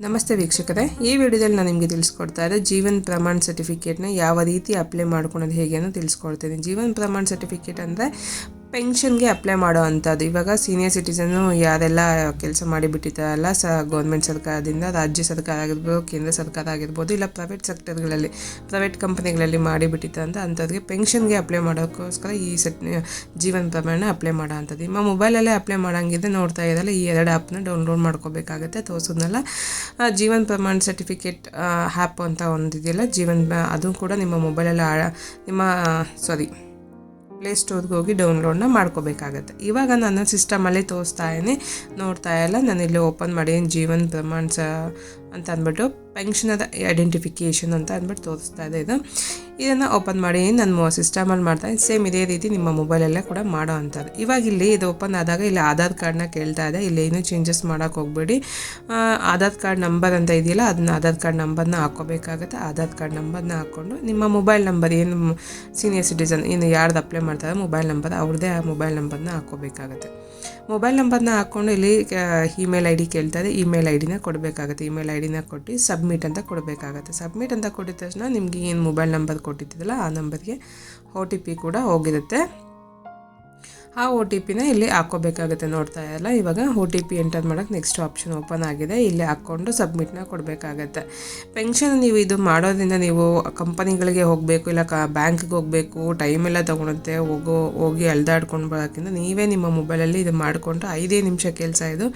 ನಮಸ್ತೆ ವೀಕ್ಷಕರೇ, ಈ ವಿಡಿಯೋದಲ್ಲಿ ನಾನು ನಿಮಗೆ ತಿಳಿಸ್ಕೊಡ್ತಾ ಇದ್ದೆ ಜೀವನ್ ಪ್ರಮಾಣ ಸರ್ಟಿಫಿಕೇಟ್ನ ಯಾವ ರೀತಿ ಅಪ್ಲೈ ಮಾಡ್ಕೊಳೋದು ಹೇಗೆ ಅನ್ನೋ ತಿಳಿಸ್ಕೊಡ್ತೀನಿ. ಜೀವನ್ ಪ್ರಮಾಣ ಸರ್ಟಿಫಿಕೇಟ್ ಅಂದರೆ ಪೆನ್ಷನ್ಗೆ ಅಪ್ಲೈ ಮಾಡೋ ಅಂಥದ್ದು. ಇವಾಗ ಸೀನಿಯರ್ ಸಿಟಿಸನ್ನು ಯಾರೆಲ್ಲ ಕೆಲಸ ಮಾಡಿಬಿಟ್ಟಿದ್ದಾರಲ್ಲ, ಸ ಗೌರ್ಮೆಂಟ್ ಸರ್ಕಾರದಿಂದ, ರಾಜ್ಯ ಸರ್ಕಾರ ಆಗಿರ್ಬೋದು, ಕೇಂದ್ರ ಸರ್ಕಾರ ಆಗಿರ್ಬೋದು, ಇಲ್ಲ ಪ್ರೈವೇಟ್ ಸೆಕ್ಟರ್ಗಳಲ್ಲಿ ಪ್ರೈವೇಟ್ ಕಂಪನಿಗಳಲ್ಲಿ ಮಾಡಿಬಿಟ್ಟಿದ್ದಂಥ ಅಂಥವ್ರಿಗೆ ಪೆನ್ಷನ್ಗೆ ಅಪ್ಲೈ ಮಾಡೋಕ್ಕೋಸ್ಕರ ಈ ಸೆಟ್, ಜೀವನ ಪ್ರಮಾಣ ಅಪ್ಲೈ ಮಾಡೋ ಅಂಥದ್ದು. ನಿಮ್ಮ ಮೊಬೈಲಲ್ಲೇ ಅಪ್ಲೈ ಮಾಡೋಂಗಿದ್ರೆ ನೋಡ್ತಾ ಇದ್ದಲ್ಲ ಈ ಎರಡು ಆ್ಯಪ್ನ ಡೌನ್ಲೋಡ್ ಮಾಡ್ಕೋಬೇಕಾಗುತ್ತೆ, ತೋರಿಸೋದ್ನೆಲ್ಲ. ಜೀವನ ಪ್ರಮಾಣ್ ಸರ್ಟಿಫಿಕೇಟ್ ಆ್ಯಪ್ ಅಂತ ಒಂದಿದೆಯಲ್ಲ, ಜೀವನ್, ಅದು ಕೂಡ ನಿಮ್ಮ ಮೊಬೈಲಲ್ಲಿ ನಿಮ್ಮ ಸಾರಿ ಪ್ಲೇಸ್ಟೋರ್ಗೆ ಹೋಗಿ ಡೌನ್ಲೋಡ್ನ ಮಾಡ್ಕೋಬೇಕಾಗತ್ತೆ. ಇವಾಗ ನಾನು ಸಿಸ್ಟಮಲ್ಲಿ ತೋರಿಸ್ತಾ ಇದ್ದೀನಿ. ನೋಡ್ತಾ ಇಲ್ಲ. ನಾನು ಇಲ್ಲಿ ಓಪನ್ ಮಾಡಿ ಜೀವನ್ ಪ್ರಮಾಣ ಅಂತ ಅಂದ್ಬಿಟ್ಟು ಪೆನ್ಷನದ ಐಡೆಂಟಿಫಿಕೇಷನ್ ಅಂತ ಅಂದ್ಬಿಟ್ಟು ತೋರಿಸ್ತಾ ಇದೆ ಇದು. ಇದನ್ನು ಓಪನ್ ಮಾಡಿ ನನ್ನ ಸಿಸ್ಟಮಲ್ಲಿ ಮಾಡ್ತಾ ಸೇಮ್ ಇದೇ ರೀತಿ ನಿಮ್ಮ ಮೊಬೈಲಲ್ಲೇ ಕೂಡ ಮಾಡೋ ಅಂಥದ್ದು. ಇವಾಗ ಇಲ್ಲಿ ಇದು ಓಪನ್ ಆದಾಗ ಇಲ್ಲಿ ಆಧಾರ್ ಕಾರ್ಡ್ನ ಕೇಳ್ತಾ ಇದೆ. ಇಲ್ಲಿ ಏನು ಚೇಂಜಸ್ ಮಾಡೋಕ್ಕೆ ಹೋಗಬೇಡಿ. ಆಧಾರ್ ಕಾರ್ಡ್ ನಂಬರ್ ಅಂತ ಇದೆಯಲ್ಲ, ಅದನ್ನ ಆಧಾರ್ ಕಾರ್ಡ್ ನಂಬರ್ನ ಹಾಕೋಬೇಕಾಗುತ್ತೆ ಆಧಾರ್ ಕಾರ್ಡ್ ನಂಬರ್ನ ಹಾಕ್ಕೊಂಡು ನಿಮ್ಮ ಮೊಬೈಲ್ ನಂಬರ್ ಏನು ಸೀನಿಯರ್ ಸಿಟಿಸನ್ ಏನು ಯಾರ್ದು ಅಪ್ಲೈ ಮಾಡ್ತಾರೆ ಮೊಬೈಲ್ ನಂಬರ್ ಅವ್ರದ್ದೇ ಆ ಮೊಬೈಲ್ ನಂಬರ್ನ ಹಾಕ್ಕೋಬೇಕಾಗುತ್ತೆ. ಮೊಬೈಲ್ ನಂಬರ್ನ ಹಾಕ್ಕೊಂಡು ಇಲ್ಲಿ ಇಮೇಲ್ ಐ ಡಿ ಕೇಳ್ತಾ ಇದೆ. ಇಮೇಲ್ ಐ ಡಿನ ಕೊಡಬೇಕಾಗುತ್ತೆ. ಇಮೇಲ್ ಐ ಡಿನ ಕೊಟ್ಟು ಸಬ್ಮಿಟ್ ಅಂತ ಕೊಡಬೇಕಾಗುತ್ತೆ. ಸಬ್ಮಿಟ್ ಅಂತ ಕೊಟ್ಟಿದ ತಕ್ಷಣ ನಿಮಗೆ ಏನು ಮೊಬೈಲ್ ನಂಬರ್ ಕೊಟ್ಟಿದ್ದೀರಲ್ಲ ಆ ನಂಬರ್ಗೆ ಒ ಟಿ ಪಿ ಕೂಡ ಹೋಗಿರುತ್ತೆ. ಆ ಒ ಟಿ ಪಿನ ಇಲ್ಲಿ ಹಾಕೋಬೇಕಾಗುತ್ತೆ ನೋಡ್ತಾ ಇಲ್ಲ ಇವಾಗ ಒ ಟಿ ಪಿ ಎಂಟರ್ ಮಾಡೋಕ್ಕೆ ನೆಕ್ಸ್ಟ್ ಆಪ್ಷನ್ ಓಪನ್ ಆಗಿದೆ. ಇಲ್ಲಿ ಹಾಕ್ಕೊಂಡು ಸಬ್ಮಿಟ್ನ ಕೊಡಬೇಕಾಗತ್ತೆ. ಪೆನ್ಷನ್ ನೀವು ಇದು ಮಾಡೋದ್ರಿಂದ ನೀವು ಕಂಪನಿಗಳಿಗೆ ಹೋಗಬೇಕು, ಇಲ್ಲ ಕ ಬ್ಯಾಂಕ್ಗೆ ಹೋಗಬೇಕು ಟೈಮ್ ಎಲ್ಲ ತೊಗೊಳುತ್ತೆ, ಹೋಗೋ, ಹೋಗಿ ಅಳ್ದಾಡ್ಕೊಂಡು ಬರೋಕ್ಕಿಂತ ನೀವೇ ನಿಮ್ಮ ಮೊಬೈಲಲ್ಲಿ ಇದು ಮಾಡಿಕೊಂಡು ಐದೇ ನಿಮಿಷ ಕೆಲಸ ಇದು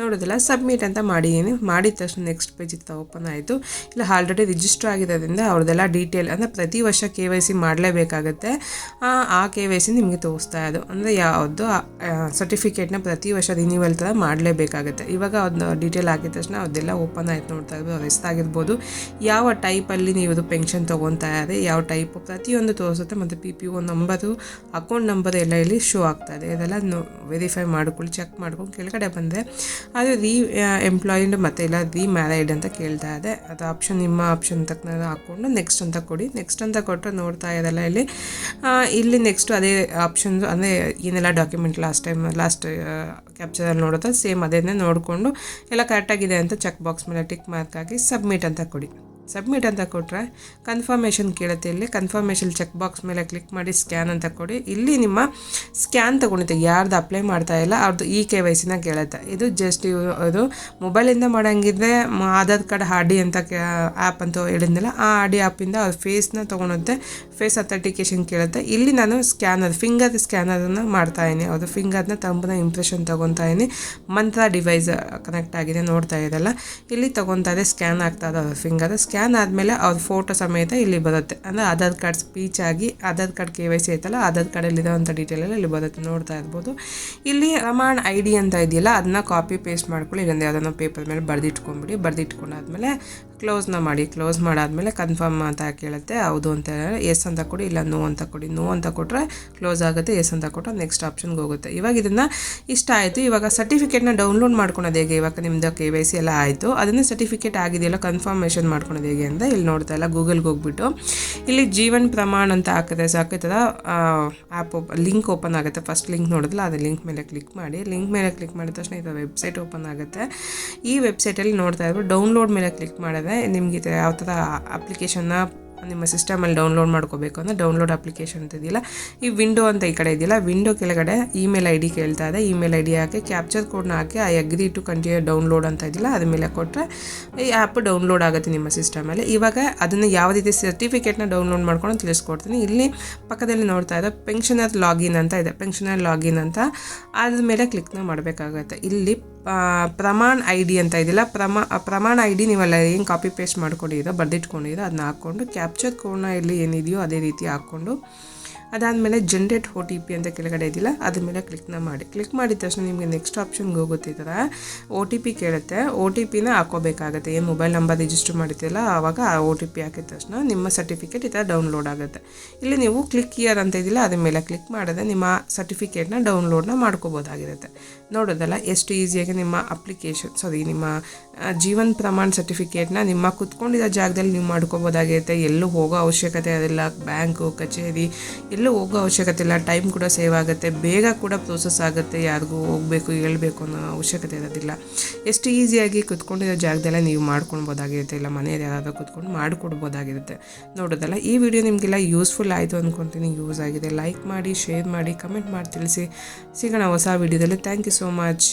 ನೋಡೋದಿಲ್ಲ. ಸಬ್ಮಿಟ್ ಅಂತ ಮಾಡಿದ್ದೀನಿ ಮಾಡಿದ ತಕ್ಷಣ ನೆಕ್ಸ್ಟ್ ಪೇಜ್ ಇತ್ತು ಓಪನ್ ಆಯಿತು. ಇಲ್ಲ ಆಲ್ರೆಡಿ ರಿಜಿಸ್ಟರ್ ಆಗಿರೋದ್ರಿಂದ ಅವ್ರದ್ದೆಲ್ಲ ಡೀಟೇಲ್ ಅಂದರೆ ಪ್ರತಿ ವರ್ಷ ಕೆ ವೈ ಸಿ ಮಾಡಲೇಬೇಕಾಗತ್ತೆ. ಆ ಕೆ ವೈ ಸಿ ನಿಮಗೆ ತೋರಿಸ್ತಾ ಇದು ಅಂದರೆ ಯಾವುದು ಸರ್ಟಿಫಿಕೇಟ್ನ ಪ್ರತಿ ವರ್ಷ ರಿನ್ಯೂವಲ್ ಥರ ಮಾಡಲೇಬೇಕಾಗುತ್ತೆ. ಇವಾಗ ಅದನ್ನ ಡೀಟೇಲ್ ಆಗಿದ ತಕ್ಷಣ ಅದೆಲ್ಲ ಓಪನ್ ಆಯ್ತು ನೋಡ್ತಾ ಇರ್ಬೋದು ಎಷ್ಟಾಗಿರ್ಬೋದು ಯಾವ ಟೈಪಲ್ಲಿ ನೀವು ಇದು ಪೆನ್ಷನ್ ತೊಗೊತಾ ಇದ್ದಾರೆ, ಯಾವ ಟೈಪ್ ಪ್ರತಿಯೊಂದು ತೋರಿಸುತ್ತೆ, ಮತ್ತು P P O number account number ಎಲ್ಲ ಇಲ್ಲಿ ಶೋ ಆಗ್ತಾ ಇದೆ. ಇದೆಲ್ಲ ವೆರಿಫೈ ಮಾಡ್ಕೊಳ್ಳಿ ಚೆಕ್ ಮಾಡ್ಕೊಂಡು ಕೆಳಗಡೆ ಬಂದರೆ ಅದು ರೀ ಎಂಪ್ಲಾಯ್ಡ್ ಮತ್ತು ಇಲ್ಲ ರೀ ಮ್ಯಾರೈಡ್ ಅಂತ ಕೇಳ್ತಾ ಇದೆ. ಅದು ಆಪ್ಷನ್ ನಿಮ್ಮ ಆಪ್ಷನ್ ತಕ್ಕನ ಹಾಕ್ಕೊಂಡು ನೆಕ್ಸ್ಟ್ ಅಂತ ಕೊಡಿ. ನೆಕ್ಸ್ಟ್ ಅಂತ ಕೊಟ್ಟರೆ ನೋಡ್ತಾ ಇದೆಲ್ಲ ಇಲ್ಲಿ ಇಲ್ಲಿ ನೆಕ್ಸ್ಟ್ ಅದೇ ಆಪ್ಷನ್ಸ್ ಅಂದರೆ ಏನೆಲ್ಲ ಡಾಕ್ಯುಮೆಂಟ್ ಲಾಸ್ಟ್ ಟೈಮ್ ಲಾಸ್ಟ್ ಕ್ಯಾಪ್ಚರಲ್ಲಿ ನೋಡುತ್ತಾ ಸೇಮ್ ಅದೇನೇ ನೋಡಿಕೊಂಡು ಎಲ್ಲ ಕರೆಕ್ಟಾಗಿದೆ ಅಂತ ಚೆಕ್ ಬಾಕ್ಸ್ ಮೇಲೆ ಟಿಕ್ ಮಾರ್ಕ್ ಹಾಕಿ ಸಬ್ಮಿಟ್ ಅಂತ ಕೊಡಿ. ಸಬ್ಮಿಟ್ ಅಂತ ಕೊಟ್ಟರೆ ಕನ್ಫರ್ಮೇಷನ್ ಕೇಳುತ್ತೆ ಇಲ್ಲಿ. ಕನ್ಫರ್ಮೇಷನ್ ಚೆಕ್ ಬಾಕ್ಸ್ ಮೇಲೆ ಕ್ಲಿಕ್ ಮಾಡಿ ಸ್ಕ್ಯಾನ್ ಅಂತ ಕೊಡಿ. ಇಲ್ಲಿ ನಿಮ್ಮ ಸ್ಕ್ಯಾನ್ ತೊಗೊಂಡಿದೆ ಯಾರ್ದು ಅಪ್ಲೈ ಮಾಡ್ತಾ ಇಲ್ಲ ಅವ್ರದ್ದು ಇ ಕೆ ವೈ ಸಿನ ಕೇಳುತ್ತೆ. ಇದು ಜಸ್ಟ್ ಅದು ಮೊಬೈಲಿಂದ ಮಾಡೋಂಗಿದ್ರೆ ಆಧಾರ್ ಕಾರ್ಡ್ ಹಾಡಿ ಅಂತ ಆ್ಯಪ್ ಅಂತ ಹೇಳಿದ್ನಲ್ಲ, ಆ ಆರ್ ಡಿ ಆ್ಯಪಿಂದ ಅವ್ರ ಫೇಸ್ನ ತೊಗೊಳುತ್ತೆ ಫೇಸ್ ಅಥೆಂಟಿಕೇಶನ್ ಕೇಳುತ್ತೆ. ಇಲ್ಲಿ ನಾನು ಸ್ಕ್ಯಾನರ್ ಫಿಂಗರ್ ಸ್ಕ್ಯಾನರನ್ನು ಮಾಡ್ತಾ ಇದ್ದೀನಿ. ಅದು ಫಿಂಗರ್ನ ತಂಬನ ಇಂಪ್ರೆಷನ್ ತೊಗೊತಾ ಇದ್ದೀನಿ. ಮಂತ್ರ ಡಿವೈಸ್ ಕನೆಕ್ಟ್ ಆಗಿದೆ, ನೋಡ್ತಾ ಇದ್ದಲ್ಲ. ಇಲ್ಲಿ ತೊಗೊತಾ ಇದೆ ಸ್ಕ್ಯಾನ್ ಆಗ್ತಾ ಇದೆ ಅವ್ರ ಫಿಂಗರ್ ಸ್ಕ್ಯಾನ್ ಆದಮೇಲೆ ಅವ್ರ ಫೋಟೋ ಸಮೇತ ಇಲ್ಲಿ ಬರುತ್ತೆ. ಅಂದರೆ ಆಧಾರ್ ಕಾರ್ಡ್ ಸ್ಪೀಚ್ ಆಗಿ Aadhaar card K Y C ಐತಲ್ಲ, ಆಧಾರ್ ಕಾರ್ಡಲ್ಲಿ ಇರೋವಂಥ ಡೀಟೇಲ್ ಎಲ್ಲ ಇಲ್ಲಿ ಬರುತ್ತೆ. ನೋಡ್ತಾ ಇರ್ಬೋದು. ಇಲ್ಲಿ ಪ್ರಮಾಣ ಐ ಡಿ ಅಂತ ಇದೆಯಲ್ಲ, ಅದನ್ನ ಕಾಪಿ ಪೇಸ್ಟ್ ಮಾಡ್ಕೊಳ್ಳಿ, ಇಲ್ಲೊಂದು ಯಾವುದನ್ನು ಪೇಪರ್ ಮೇಲೆ ಬರೆದಿಟ್ಕೊಂಬಿಡಿ ಬರೆದಿಟ್ಕೊಂಡಾದ್ಮೇಲೆ ಕ್ಲೋಸ್ನ ಮಾಡಿ ಕ್ಲೋಸ್ ಮಾಡಾದಮೇಲೆ ಕನ್ಫರ್ಮ್ ಅಂತ ಕೇಳುತ್ತೆ, ಹೌದು ಅಂತ ಎಸ್ ಅಂತ ಕೊಡಿ, ಇಲ್ಲ ನೋ ಅಂತ ಕೊಡಿ. ನೋ ಅಂತ ಕೊಟ್ಟರೆ ಕ್ಲೋಸ್ ಆಗುತ್ತೆ ಎಸ್ ಅಂತ ಕೊಟ್ಟರೆ ನೆಕ್ಸ್ಟ್ ಆಪ್ಷನ್ಗೆ ಹೋಗುತ್ತೆ. ಇವಾಗ ಇದನ್ನು ಇಷ್ಟ ಆಯಿತು. ಇವಾಗ ಸರ್ಟಿಫಿಕೇಟ್ನ ಡೌನ್ಲೋಡ್ ಮಾಡ್ಕೊಳೋದು ಹೇಗೆ? ಇವಾಗ ನಿಮ್ಮದು ಕೆ ವೈ ಸಿ ಎಲ್ಲ ಆಯಿತು. ಅದನ್ನು ಸರ್ಟಿಫಿಕೇಟ್ ಆಗಿದೆಯಲ್ಲ ಕನ್ಫರ್ಮೇಷನ್ ಮಾಡ್ಕೊಳೋದು ಹೇಗೆ ಅಂತ ಇಲ್ಲಿ ನೋಡ್ತಾ ಇಲ್ಲ ಗೂಗಲ್ಗೆ ಹೋಗ್ಬಿಟ್ಟು. ಇಲ್ಲಿ ಜೀವನ್ ಪ್ರಮಾಣ್ ಅಂತ ಹಾಕಿದ್ರೆ ಸಾಕು ಈ ಥರ ಆ್ಯಪ್ ಲಿಂಕ್ ಓಪನ್ ಆಗುತ್ತೆ. ಫಸ್ಟ್ ಲಿಂಕ್ ನೋಡಿದ್ಲ ಅದು ಲಿಂಕ್ ಮೇಲೆ ಕ್ಲಿಕ್ ಮಾಡಿ. ಲಿಂಕ್ ಮೇಲೆ ಕ್ಲಿಕ್ ಮಾಡಿದ ತಕ್ಷಣ ಇದು ವೆಬ್ಸೈಟ್ ಓಪನ್ ಆಗುತ್ತೆ. ಈ ವೆಬ್ಸೈಟಲ್ಲಿ ನೋಡ್ತಾ ಇದ್ರು ಡೌನ್ಲೋಡ್ ಮೇಲೆ ಕ್ಲಿಕ್ ಮಾಡಿದ್ರೆ ನಿಮಗೆ ಯಾವ ಥರ ಅಪ್ಲಿಕೇಶನ್ನ ನಿಮ್ಮ ಸಿಸ್ಟಮಲ್ಲಿ ಡೌನ್ಲೋಡ್ ಮಾಡ್ಕೋಬೇಕು ಅಂದರೆ ಡೌನ್ಲೋಡ್ ಅಪ್ಲಿಕೇಶನ್ ಅಂತ ಇದೆಯಲ್ಲ, ಈ ವಿಂಡೋ ಅಂತ ಈ ಕಡೆ ಇದೆಯಲ್ಲ ವಿಂಡೋ ಕೆಳಗಡೆ ಇಮೇಲ್ ಐ ಡಿ ಕೇಳ್ತಾ ಇದೆ. ಇಮೇಲ್ ಐ ಡಿ ಹಾಕಿ ಕ್ಯಾಪ್ಚರ್ ಕೋಡ್ನ ಹಾಕಿ I agree to continue download ಅಂತ ಇದೆಯಲ್ಲ, ಅದ್ರ ಮೇಲೆ ಕೊಟ್ಟರೆ ಈ ಆ್ಯಪ್ ಡೌನ್ಲೋಡ್ ಆಗುತ್ತೆ ನಿಮ್ಮ ಸಿಸ್ಟಮಲ್ಲಿ ಇವಾಗ ಅದನ್ನು ಯಾವ ರೀತಿ ಸರ್ಟಿಫಿಕೇಟ್ನ ಡೌನ್ಲೋಡ್ ಮಾಡ್ಕೊಂಡು ತಿಳಿಸ್ಕೊಡ್ತೀನಿ. ಇಲ್ಲಿ ಪಕ್ಕದಲ್ಲಿ ನೋಡ್ತಾ ಇದೆ ಪೆನ್ಷನರ್ ಲಾಗಿನ್ ಅಂತ ಇದೆ. ಪೆನ್ಷನರ್ ಲಾಗಿನ್ ಅಂತ, ಅದ್ರ ಮೇಲೆ ಕ್ಲಿಕ್ನ ಮಾಡಬೇಕಾಗತ್ತೆ. ಇಲ್ಲಿ ಪ್ರಮಾಣ್ ಐ ಡಿ ಅಂತ ಇದೆಯಲ್ಲ, ಪ್ರಮಾ ಪ್ರಮಾಣ ಐ ಡಿ ನೀವೆಲ್ಲ ಏನು ಕಾಪಿ ಪೇಸ್ಟ್ ಮಾಡ್ಕೊಂಡಿದ್ದೀರೋ ಬರೆದಿಟ್ಕೊಂಡಿರೋ ಅದನ್ನ ಹಾಕ್ಕೊಂಡು ಕ್ಯಾಪ್ಚರ್ ಕೋಡ್ನ ಇಲ್ಲಿ ಏನಿದೆಯೋ ಅದೇ ರೀತಿ ಹಾಕ್ಕೊಂಡು ಅದಾದಮೇಲೆ ಜನ್ರೇಟ್ ಓ ಟಿ ಪಿ ಅಂತ ಕೆಳಗಡೆ ಇದಿಲ್ಲ ಅದ್ರ ಮೇಲೆ ಕ್ಲಿಕ್ನ ಮಾಡಿ. ಕ್ಲಿಕ್ ಮಾಡಿದ ತಕ್ಷಣ ನಿಮಗೆ ನೆಕ್ಸ್ಟ್ ಆಪ್ಷನ್ಗೆ ಹೋಗುತ್ತೆ ಈ ಥರ ಒ ಟಿ ಪಿ ಕೇಳುತ್ತೆ. ಓ ಟಿ ಪಿನ ಹಾಕೋಬೇಕಾಗುತ್ತೆ. ಏನು ಮೊಬೈಲ್ ನಂಬರ್ ರಿಜಿಸ್ಟರ್ ಮಾಡಿರ್ತೀರಲ್ಲ ಆವಾಗ ಆ ಒ ಟಿ ಪಿ ಹಾಕಿದ ತಕ್ಷಣ ನಿಮ್ಮ ಸರ್ಟಿಫಿಕೇಟ್ ಈ ಥರ ಡೌನ್ಲೋಡ್ ಆಗುತ್ತೆ. ಇಲ್ಲಿ ನೀವು ಕ್ಲಿಕ್ ಇಯರ್ ಅಂತ ಇದಿಲ್ಲ ಅದ್ರ ಮೇಲೆ ಕ್ಲಿಕ್ ಮಾಡಿದ್ರೆ ನಿಮ್ಮ ಸರ್ಟಿಫಿಕೇಟ್ನ ಡೌನ್ಲೋಡ್ನ ಮಾಡ್ಕೋಬೋದಾಗಿರುತ್ತೆ. ನೋಡೋದಲ್ಲ, ಎಷ್ಟು ಈಸಿಯಾಗಿ ನಿಮ್ಮ ಅಪ್ಲಿಕೇಶನ್ ಸಾರಿ ನಿಮ್ಮ ಜೀವನ್ ಪ್ರಮಾಣ ಸರ್ಟಿಫಿಕೇಟ್ನ ನಿಮ್ಮ ಕುತ್ಕೊಂಡಿರೋ ಜಾಗದಲ್ಲಿ ನೀವು ಮಾಡ್ಕೋಬೋದಾಗಿರುತ್ತೆ. ಎಲ್ಲೂ ಹೋಗೋ ಅವಶ್ಯಕತೆ ಅದೆಲ್ಲ ಬ್ಯಾಂಕು ಕಚೇರಿ ಎಲ್ಲೂ ಹೋಗೋ ಅವಶ್ಯಕತೆ ಇಲ್ಲ. ಟೈಮ್ ಕೂಡ ಸೇವ್ ಆಗುತ್ತೆ. ಬೇಗ ಕೂಡ ಪ್ರೋಸೆಸ್ ಆಗುತ್ತೆ. ಯಾರಿಗೂ ಹೋಗಬೇಕು, ಹೇಳಬೇಕು ಅನ್ನೋ ಅವಶ್ಯಕತೆ ಇರೋದಿಲ್ಲ. ಎಷ್ಟು ಈಸಿಯಾಗಿ ಕುತ್ಕೊಂಡಿರೋ ಜಾಗದಲ್ಲೇ ನೀವು ಮಾಡ್ಕೊಳ್ಬೋದಾಗಿರುತ್ತೆ. ಇಲ್ಲ ಮನೆಯಲ್ಲಿ ಯಾರಾದರೂ ಕುತ್ಕೊಂಡು ಮಾಡಿಕೊಡ್ಬೋದಾಗಿರುತ್ತೆ. ನೋಡೋದಲ್ಲ, ಈ ವಿಡಿಯೋ ನಿಮಗೆಲ್ಲ ಯೂಸ್ಫುಲ್ ಆಯಿತು ಅಂದ್ಕೊತೀನಿ ಯೂಸ್ ಆಗಿದೆ. ಲೈಕ್ ಮಾಡಿ ಶೇರ್ ಮಾಡಿ ಕಮೆಂಟ್ ಮಾಡಿ ತಿಳಿಸಿ. ಸಿಗೋಣ ಹೊಸ ವಿಡಿಯೋದಲ್ಲಿ ಥ್ಯಾಂಕ್ ಯು ಸೋ ಮಚ್